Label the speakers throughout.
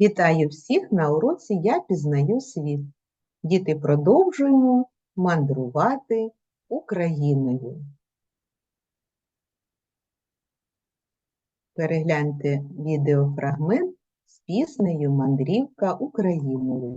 Speaker 1: Вітаю всіх на уроці Я пізнаю світ. Діти, продовжуємо мандрувати Україною. Перегляньте відеофрагмент з піснею Мандрівка Україною.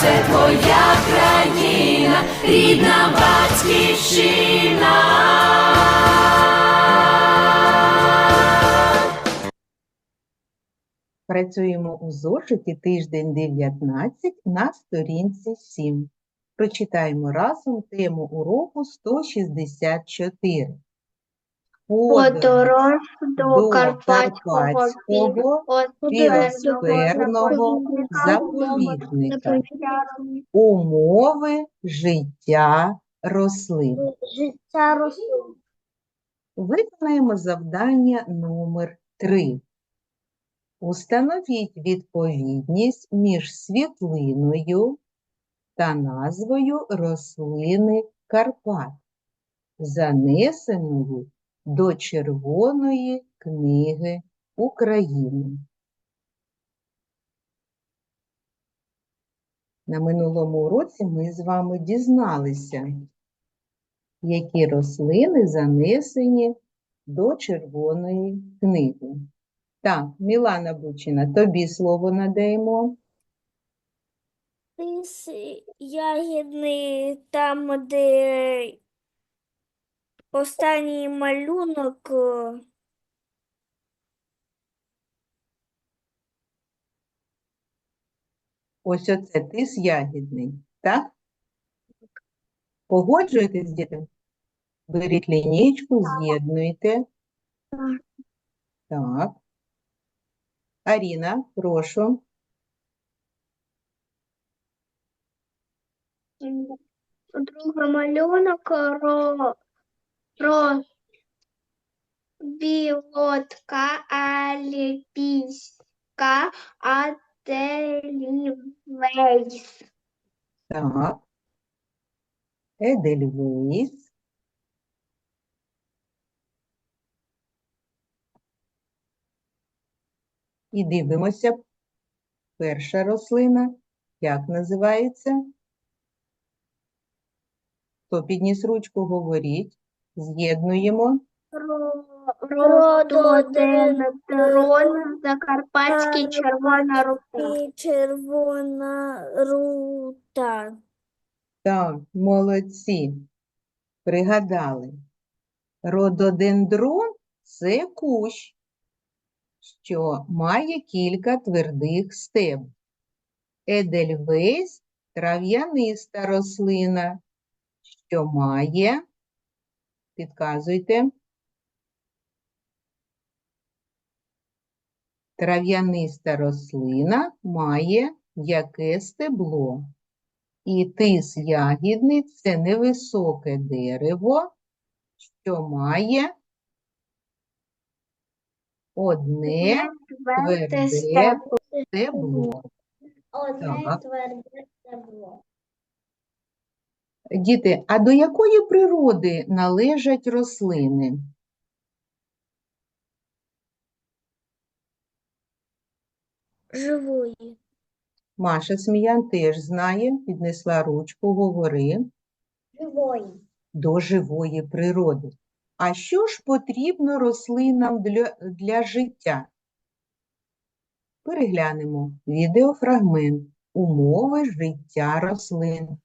Speaker 2: це твоя країна, рідна батьківщина.
Speaker 1: Працюємо у зошиті тиждень 19 на сторінці 7. Прочитаємо разом тему уроку 164.
Speaker 3: Подорож
Speaker 1: до
Speaker 3: Карпатського
Speaker 1: Карпатського біосферного заповідника. Умови життя рослин.
Speaker 3: Життя рослин.
Speaker 1: Виконаємо завдання номер 3. Установіть відповідність між світлиною та назвою рослини Карпат, занесеною до Червоної книги України. На минулому уроці ми з вами дізналися, які рослини занесені до Червоної книги. Так, Мілана Бучина, тобі слово надаємо.
Speaker 3: Ягідний, там, де останній малюнок. е,
Speaker 1: Ось оце тис ягідний, так? Погоджуєтесь, діти? Беріть лінійку, з'єднуйте.
Speaker 3: Так.
Speaker 1: Аріна, прошу.
Speaker 3: м, Другий малюнок ро, ро, білотка, альпійська, ателівейс.
Speaker 1: Так. Едельвейс. І дивимося. Перша рослина. Як називається? Хто підніс ручку, говоріть. З'єднуємо.
Speaker 3: Рододендрон, Закарпатський червона рука. Червона рута.
Speaker 1: Так, молодці. Пригадали. Рододендрон – це кущ, що має кілька твердих стеб. Едельвейс – трав'яниста рослина, що має, підказуйте, трав'яниста рослина має яке стебло. І тис ягідний – це невисоке дерево, що має одне тверде стебло. Так.
Speaker 3: тверде стебло.
Speaker 1: Діти, а до якої природи належать рослини?
Speaker 3: Живої.
Speaker 1: Маша Сміян теж знає, піднесла ручку, говори.
Speaker 3: Живої.
Speaker 1: до живої природи. А що ж потрібно рослинам для, для життя? Переглянемо відеофрагмент Умови життя рослин.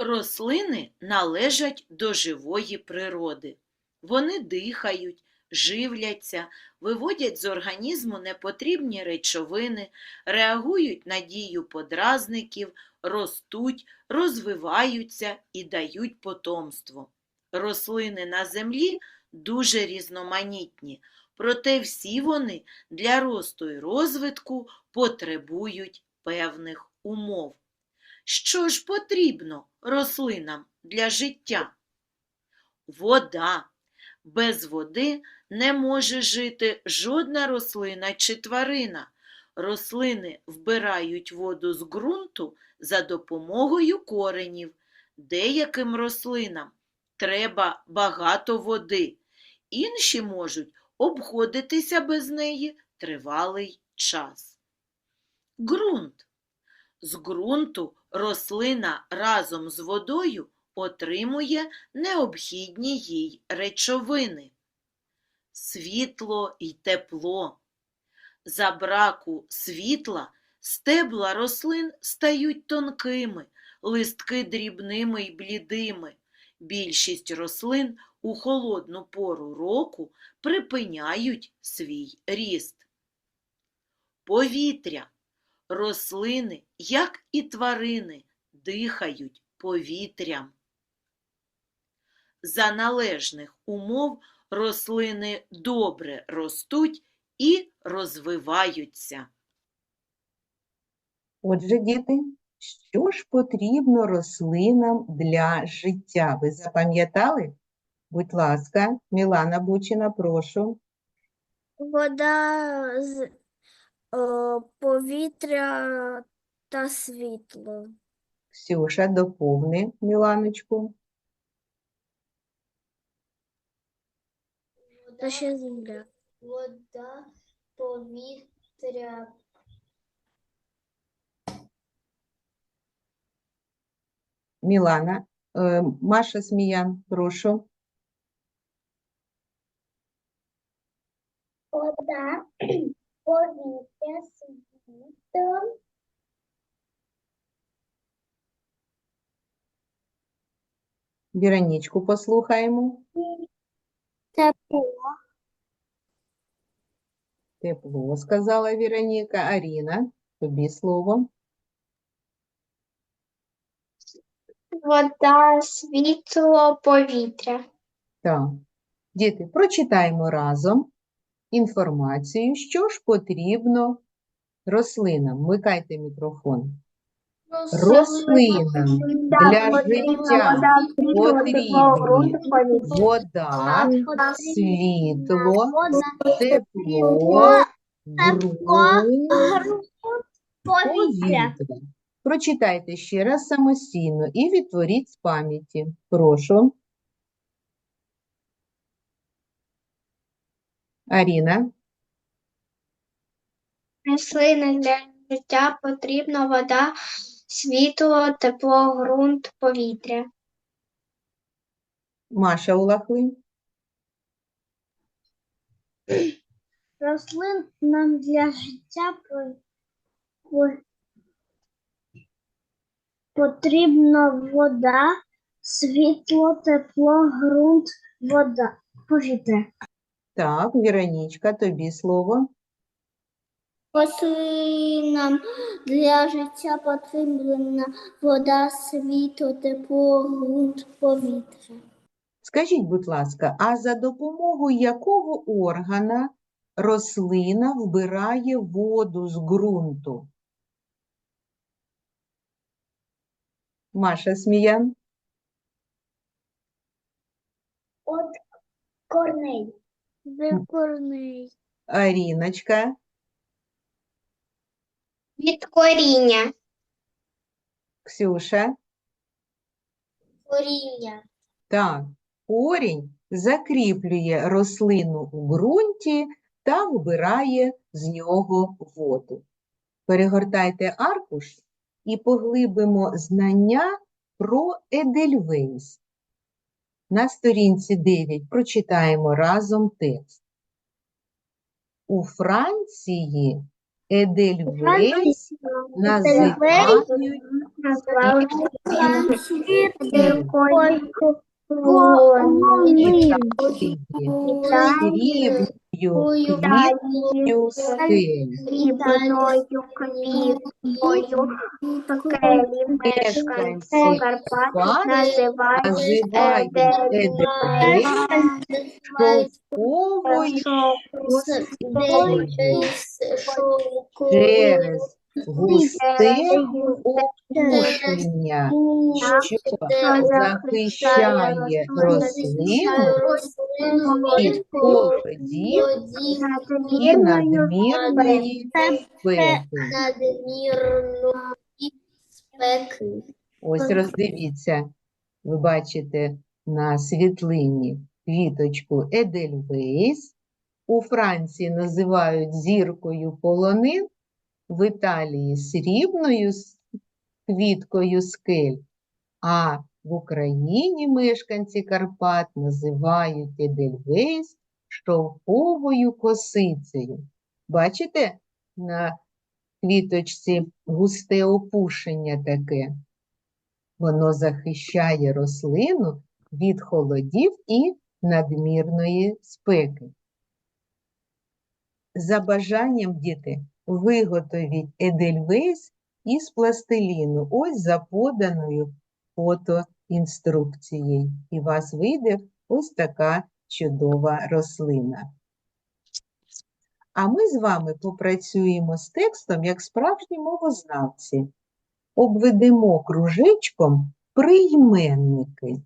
Speaker 4: Рослини належать до живої природи. Вони дихають, живляться, виводять з організму непотрібні речовини, реагують на дію подразників, ростуть, розвиваються і дають потомство. Рослини на землі дуже різноманітні, проте всі вони для росту і розвитку потребують певних умов. Що ж потрібно рослинам для життя? Вода. Без води не може жити жодна рослина чи тварина. Рослини вбирають воду з ґрунту за допомогою коренів. Деяким рослинам треба багато води, інші можуть обходитися без неї тривалий час. Ґрунт. З ґрунту рослина разом з водою отримує необхідні їй речовини. Світло й тепло. За браку світла стебла рослин стають тонкими, листки дрібними й блідими. Більшість рослин у холодну пору року припиняють свій ріст. Повітря. Рослини, як і тварини, дихають повітрям. За належних умов рослини добре ростуть і розвиваються.
Speaker 1: Отже, діти, що ж потрібно рослинам для життя? Ви запам'ятали? Будь ласка, Мілана Бучина, прошу.
Speaker 3: Вода з повітря та світло.
Speaker 1: Ксюша, доповни Міланочку.
Speaker 3: Та ще земля. Вода, повітря.
Speaker 1: Мілана, е, Маша Сміян, прошу.
Speaker 3: Вода, повітря, світло.
Speaker 1: Віронічку послухаємо.
Speaker 3: Тепло.
Speaker 1: Тепло, сказала Віроніка. Аріна, тобі слово.
Speaker 3: Вода, світло, повітря.
Speaker 1: Так. Діти, прочитаємо разом інформацію, що ж потрібно рослинам. Вмикайте мікрофон. Рослинам для життя потрібні вода, світло, тепло, повітря. Прочитайте ще раз самостійно і відтворіть з пам'яті. Прошу. Аріна.
Speaker 3: Рослини для життя потрібна вода, світло, тепло, ґрунт, повітря.
Speaker 1: Маша Улахли.
Speaker 3: Рослинам для життя по- по- потрібна вода, світло, тепло, ґрунт, вода, повітря.
Speaker 1: Так, Віронічка, тобі слово.
Speaker 3: Рослинам для життя потрібна вода, світло, тепло, ґрунт, повітря.
Speaker 1: Скажіть, будь ласка, а за допомогою якого органа рослина вбирає воду з ґрунту? Маша Сміян.
Speaker 3: От корней. Від.
Speaker 1: Аріночка.
Speaker 3: Від коріння.
Speaker 1: Ксюша.
Speaker 3: Коріння.
Speaker 1: Так, корінь закріплює рослину у ґрунті та вбирає з нього воду. Перегортайте аркуш і поглибимо знання про Едельвейс. На сторінці 9 прочитаємо разом текст. У Франції Едельвейс називають срібні
Speaker 3: мешканці Карпат називають
Speaker 1: Називають Едельвейс шовковою. Через густе опушення, що захищає рослину від холодів і надмірної спеки. Ось роздивіться, ви бачите на світлині квіточку Едельвейс. У Франції називають зіркою полонин, в Італії срібною квіткою скель, а в Україні мешканці Карпат називають Едельвейс шовковою косицею. Бачите на квіточці густе опушення таке? Воно захищає рослину від холодів і надмірної спеки. За бажанням, діти, виготовіть Едельвейс із пластиліну, ось за поданою фотоінструкцією. І у вас вийде ось така чудова рослина. А ми з вами попрацюємо з текстом як справжні мовознавці. Обведемо кружечком прийменники.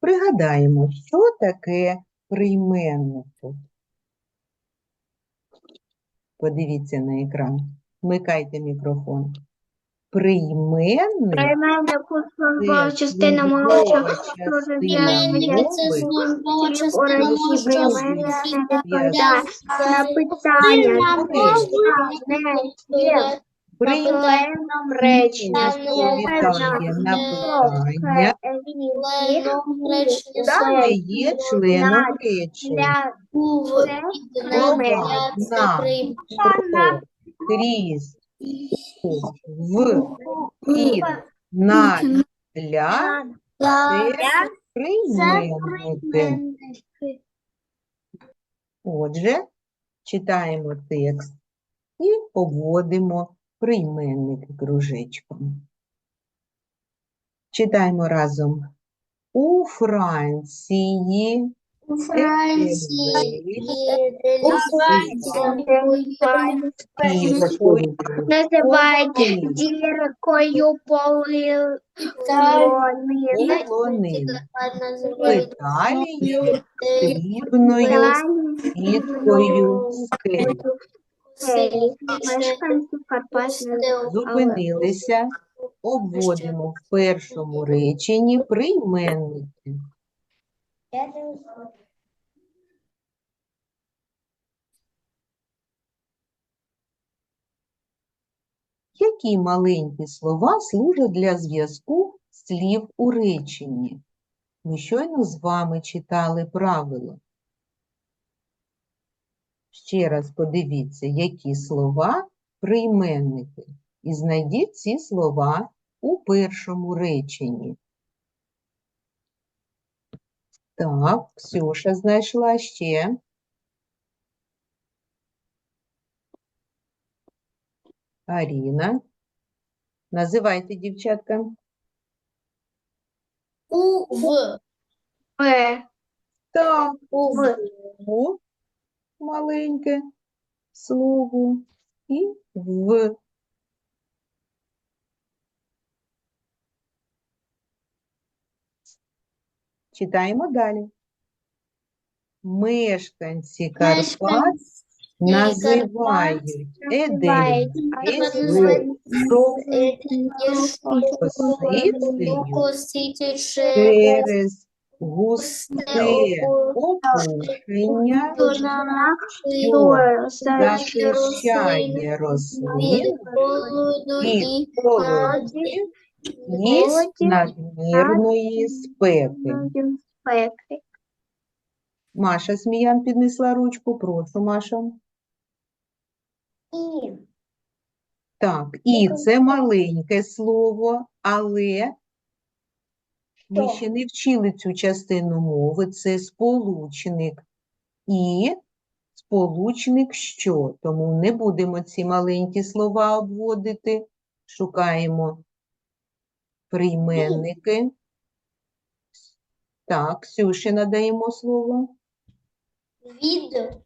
Speaker 1: Пригадаємо, що таке прийменники. Подивіться на екран. Вмикайте мікрофон. Прийменник
Speaker 3: Прийменник службова частина
Speaker 1: частина
Speaker 3: Іменник це службова частина молодшого на питання, членом речення.
Speaker 1: відповідає на питання, та є членом речення. На крізь, в, під, на, для це прийменники. Отже, читаємо текст і обводимо прийменники кружечком. Читаємо разом. У Франції
Speaker 3: У Франції
Speaker 1: Київською
Speaker 3: називають
Speaker 1: полонин.
Speaker 3: діркою полонини.
Speaker 1: полонин. В Італії срібною квіткою скель. Зупинилися, обводимо в першому реченні прийменники. Які маленькі слова служать для зв'язку слів у реченні? Ми щойно з вами читали правило. Ще раз подивіться, які слова прийменники, і знайдіть ці слова у першому реченні. Так, Ксюша знайшла ще. Аріна. Називайте, дівчатка.
Speaker 3: У В. П.
Speaker 1: Так,
Speaker 3: У В.
Speaker 1: Маленьке слово і в. Читаємо далі. Мешканці Карпат називають Едельвейс через густе опушення, захищає рослин від холодів і надмірної спеки. Маша Сміян піднесла ручку. Прошу, Маша. Так, і це маленьке слово, але ми ще не вчили цю частину мови. Це сполучник і сполучник що. Тому не будемо ці маленькі слова обводити. Шукаємо прийменники. Так, Ксюші надаємо слово.
Speaker 3: Від.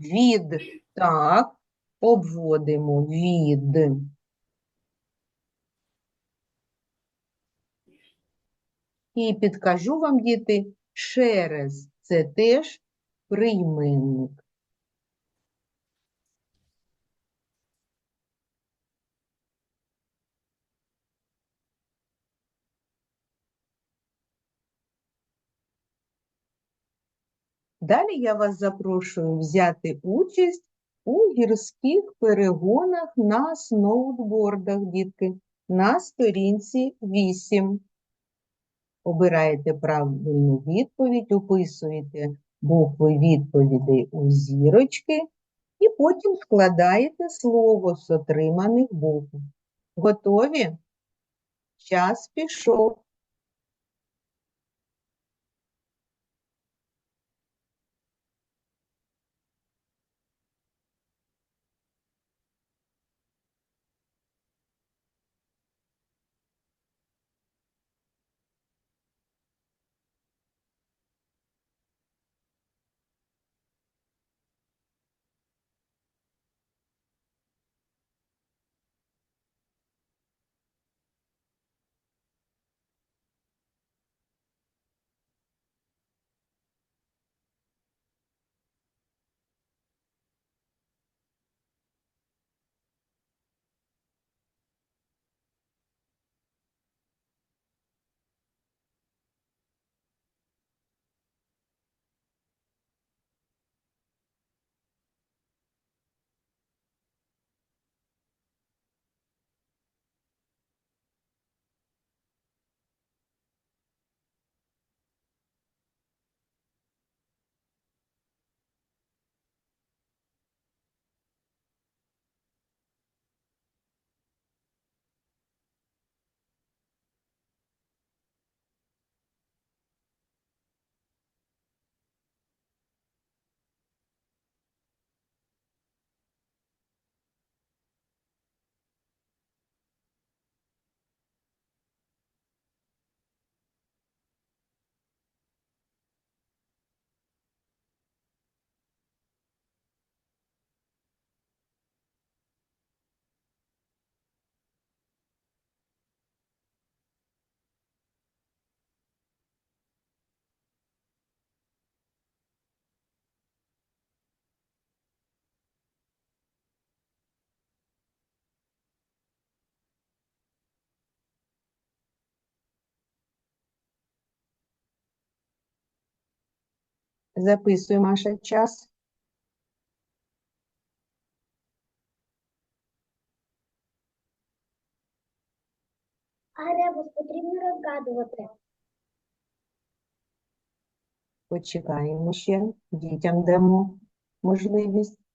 Speaker 1: Від, так, обводимо від. І підкажу вам, діти, через це теж прийменник. Далі я вас запрошую взяти участь у гірських перегонах на сноутбордах, дітки, на сторінці 8. Обираєте правильну відповідь, описуєте букви відповідей у зірочки і потім складаєте слово з отриманих букв. Готові? Час пішов. Записуй, Маша, час.
Speaker 3: А ребус потрібно розгадувати.
Speaker 1: Почекаємо ще, дітям дамо можливість.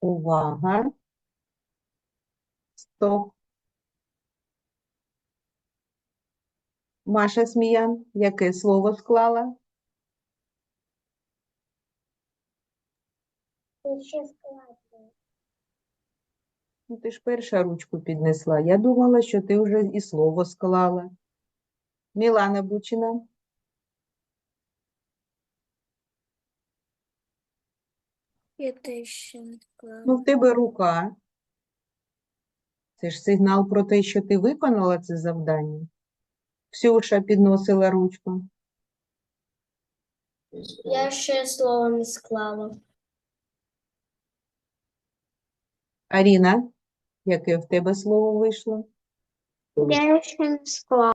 Speaker 1: Увага. Стоп. Маша Сміян, яке слово склала?
Speaker 3: Ще складно.
Speaker 1: Ну, ти ж перша ручку піднесла. Я думала, що ти вже і слово склала. Мілана Бучина. Ну, в тебе рука. Це ж сигнал про те, що ти виконала це завдання. Ксюша підносила ручку.
Speaker 3: Я ще слово не склала.
Speaker 1: Аріна, яке в тебе слово вийшло?
Speaker 3: Я ще не склала.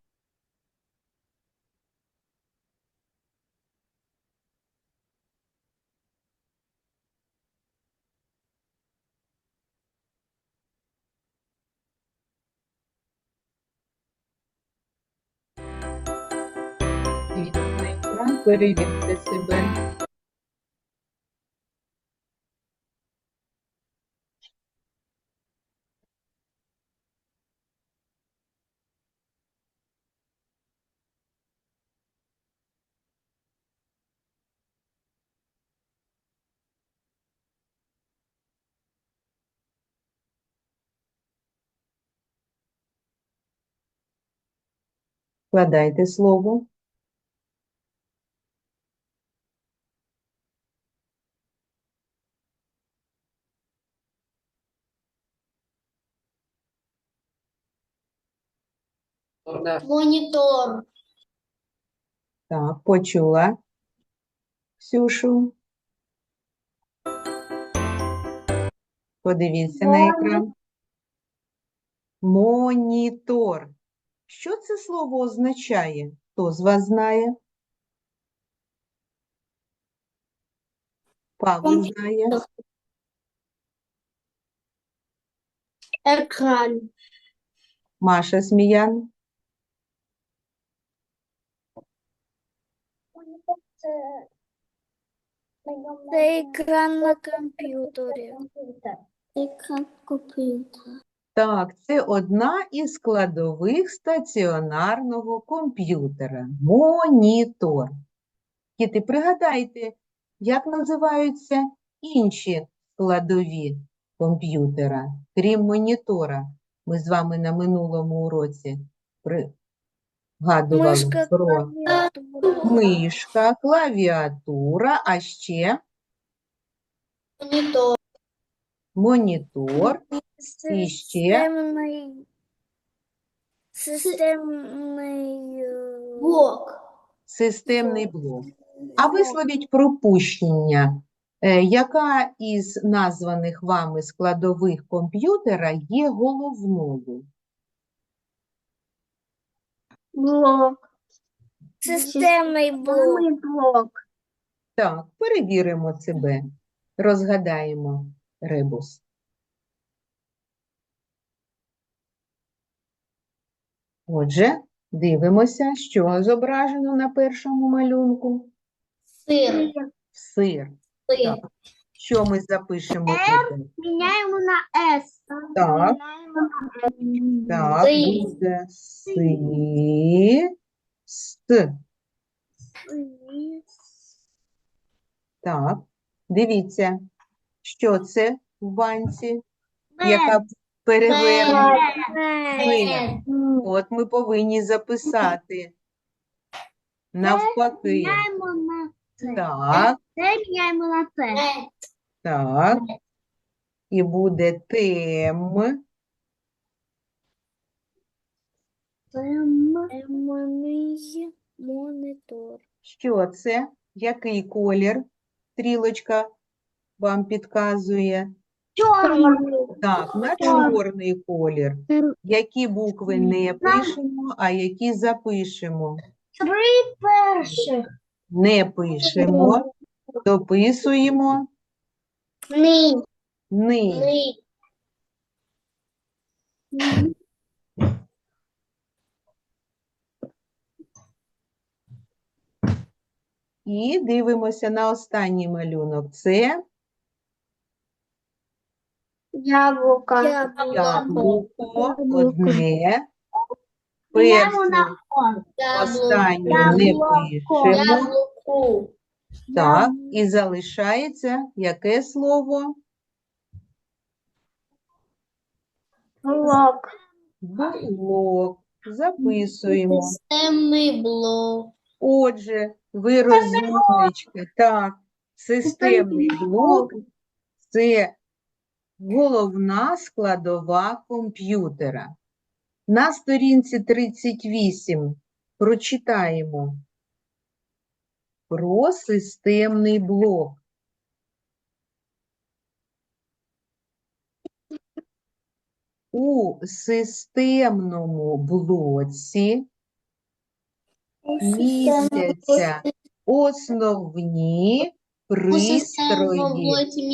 Speaker 1: Перевірте себе. Складайте слово.
Speaker 3: Монітор.
Speaker 1: Так, почула. Ксюшу. Подивіться на екран. Монітор. Що це слово означає? Хто з вас знає? Павло знає.
Speaker 3: Екран.
Speaker 1: Маша Сміян.
Speaker 3: Це екран на комп'ютері. Екран комп'ютера.
Speaker 1: Так, це одна із складових стаціонарного комп'ютера. Монітор. Діти, пригадайте, як називаються інші складові комп'ютера, крім монітора. Ми з вами на минулому уроці пригадували
Speaker 3: Мишка,
Speaker 1: про
Speaker 3: клавіатура.
Speaker 1: мишка, клавіатура, а ще
Speaker 3: Монітор.
Speaker 1: монітор І ще?
Speaker 3: Системний. Системний е, блок.
Speaker 1: Системний блок. А висловіть пропущення. Е, Яка із названих вами складових комп'ютера є головною?
Speaker 3: Блок. Системний блок. блок.
Speaker 1: Так, перевіримо себе, розгадаємо ребус. Отже, дивимося, що зображено на першому малюнку.
Speaker 3: Сир.
Speaker 1: Сир.
Speaker 3: Сир.
Speaker 1: Так. Що ми запишемо тут?
Speaker 3: Міняємо на С.
Speaker 1: Так. Так, буде си. Так, дивіться, що це в банці, яка перевернута. От ми повинні записати навпаки.
Speaker 3: Міняємо на
Speaker 1: Так,
Speaker 3: Це міняємо на Т.
Speaker 1: так. І буде тем.
Speaker 3: Темний монітор.
Speaker 1: Що це? Який колір? Стрілочка вам підказує.
Speaker 3: Чорний.
Speaker 1: Так, на чорний колір. Які букви не пишемо, а які запишемо?
Speaker 3: Три перших.
Speaker 1: Не пишемо, дописуємо
Speaker 3: Ни.
Speaker 1: ни.
Speaker 3: Ни.
Speaker 1: І дивимося на останній малюнок. Це
Speaker 3: Яблуко.
Speaker 1: Яблуко одне. Перше, останнє не пишемо. Так, і залишається яке слово?
Speaker 3: Блок.
Speaker 1: Блок. Записуємо.
Speaker 3: Системний блок.
Speaker 1: Отже, ви розумнички. Так, системний блок – це головна складова комп'ютера. На сторінці 38 прочитаємо про системний блок. У системному блоці містяться основні пристрої.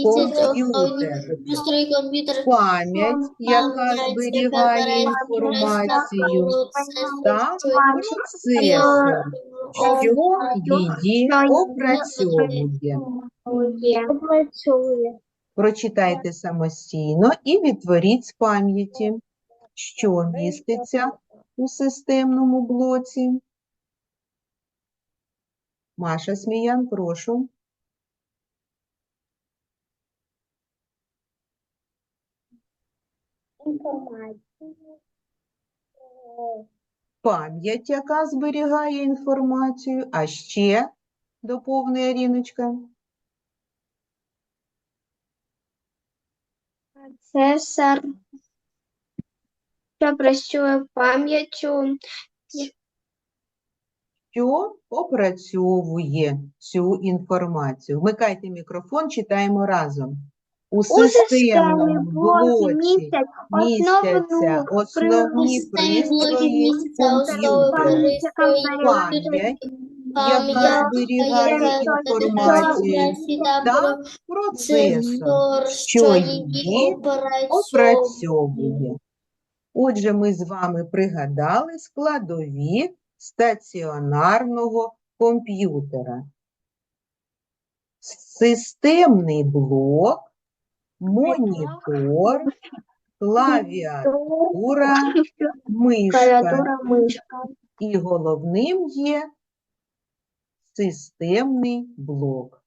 Speaker 3: Комп'ютер.
Speaker 1: Пам'ять, яка зберігає інформацію, та процесор, що її. Опрацьовує. Прочитайте самостійно і відтворіть з пам'яті, що міститься у системному блоці. Маша Сміян, прошу. Пам'ять, яка зберігає інформацію, а ще доповнює Ріночка.
Speaker 3: Процесор. Що працює пам'яттю.
Speaker 1: що опрацьовує цю інформацію. Вмикайте мікрофон, читаємо разом. У системному блоці містяться основні пристрої комп'ютера, пам'ять, яка зберігає інформацію, та процесор, що її опрацьовує. Отже, ми з вами пригадали складові стаціонарного комп'ютера. Системний блок, монітор,
Speaker 3: клавіатура, мишка.
Speaker 1: І головним є системний блок.